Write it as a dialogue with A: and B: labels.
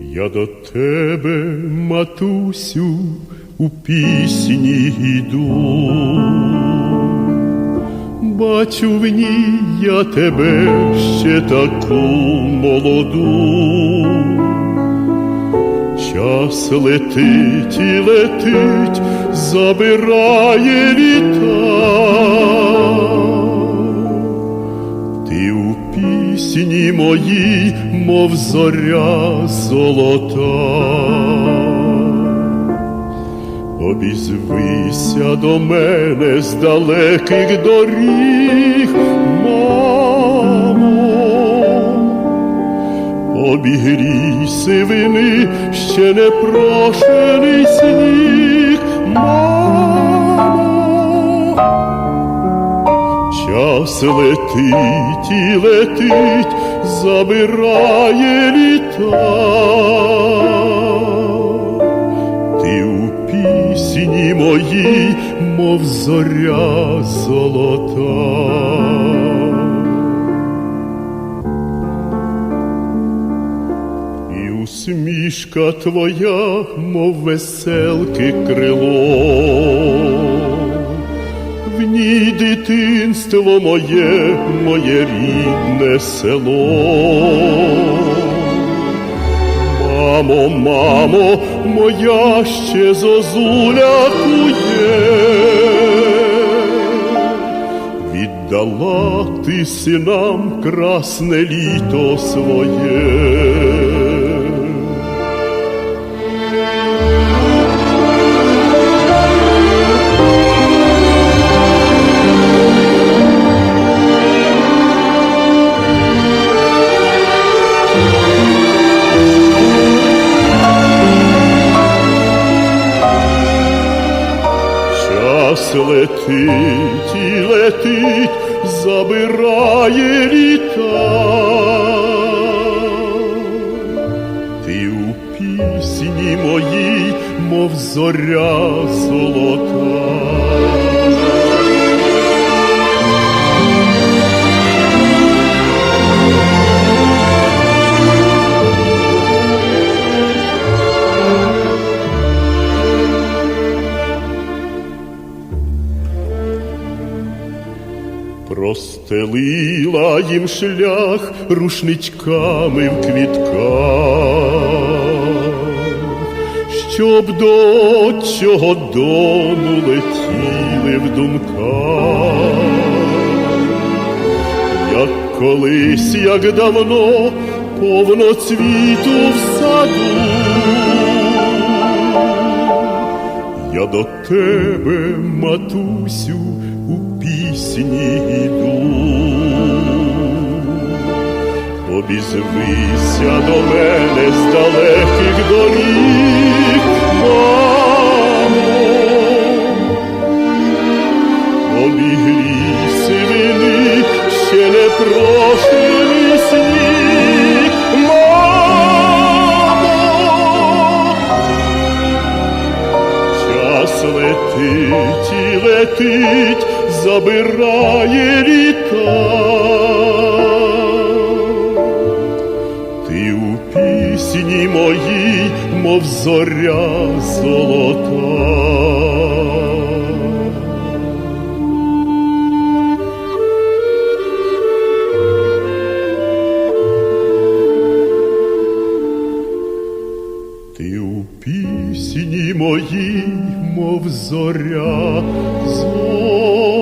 A: Я до тебе, матусю, у пісні йду. Бачу в ній я тебе ще таку молоду. Час летить і летить, забирає літа. Пісні моїй, мов зоря золота. Обізвися до мене з далеких доріг, мамо, обігрій сивини ще не прошений сніг, Час і летить, забирає літа. Ти у пісні моїй, мов зоря золота. І усмішка твоя, мов веселки крило. Ній дитинство моє, моє рідне село. Мамо, мамо, моя ще зозуля кує. Віддала ти синам красне літо своє. Час летить і летить, забирає літа. Ти у пісні моїй, мов зоря золота. Простелила їм шлях рушничками в квітках, щоб до чого дону летіли в думках, як колись, як давно, повно цвіту в саду. Я до тебе, матусю, у пісні йду. Обізвися до мене з далеких доріг, мамо. Обігрій сивини, ще не прошений сніг, мамо. Час летить і летить, забирає літа. Ти у пісні моїй, мов зоря золота. Ти у пісні моїй, мов зоря золота.